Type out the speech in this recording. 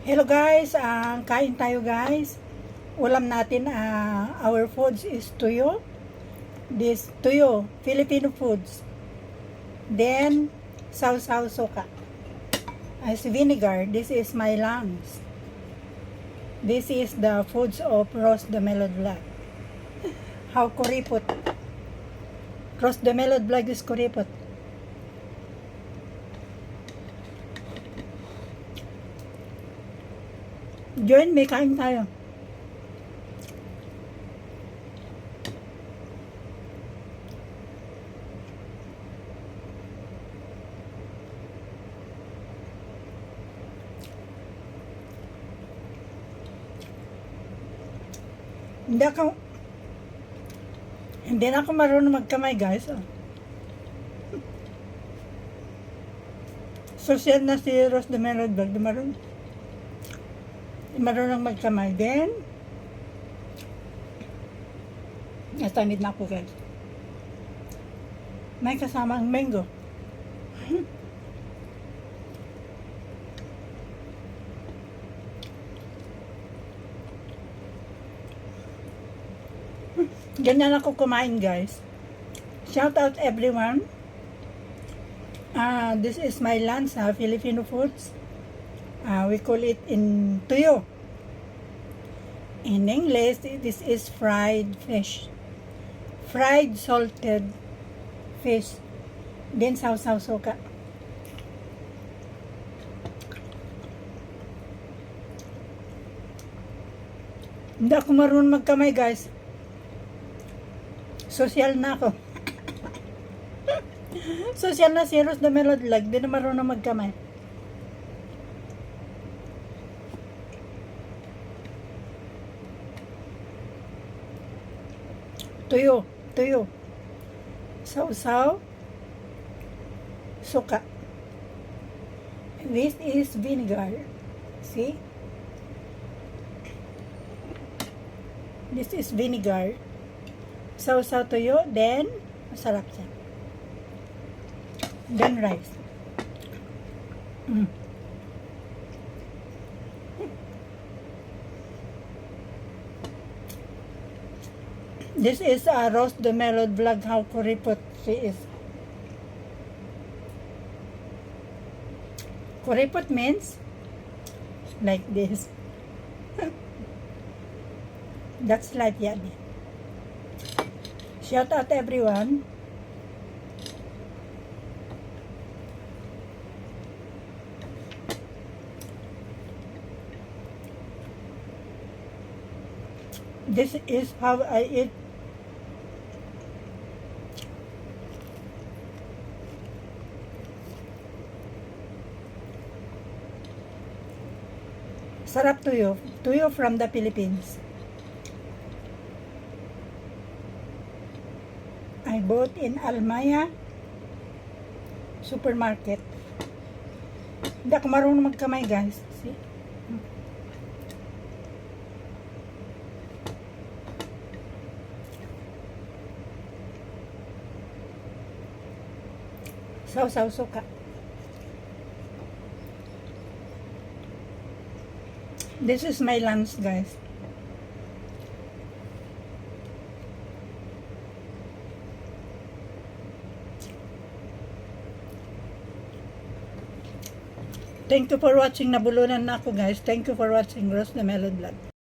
Hello guys, ang kain tayo guys. Ulam natin, ah, our foods is tuyo. This tuyo, Filipino foods. Then, sausaw suka. As vinegar, this is my lungs. This is the foods of roast the melon black. How kuripot. Roast the melon black is kuripot. Join me, kain tayo. Hindi ako hindi na ako marunong magkamay guys. Oh. Social na si Rose de di marunong. Marunong magkamay. Then, natamid na ako guys. May kasama ang mango. Ganyan ako kumain guys. Shout out everyone. Ah, this is my lunch, ah, Filipino foods. Ah, we call it in tuyo. In English, this is fried fish. Fried salted fish. Then sausaw suka. Hindi ako marunong magkamay guys. Social na ako. Social na si Rose na Melod Lag. Di na marunong magkamay. Tuyo. Tuyo. Sausaw. Suka. This is vinegar. See? This is vinegar. Sausaw tuyo, then masarap siya. Then rice. Mm. This is a roast the melon vlog how kuripot she is. Kuripot means like this. That's like yani. Shout out everyone. This is how I eat. Sarap tuyo. Tuyo from the Philippines. I bought in Almaya supermarket. Hindi ako marunong magkamay guys. See? Sausaw suka. This is my lunch guys. Thank you for watching. Nabulunan na ako guys. Thank you for watching Rose the Melon Vlog.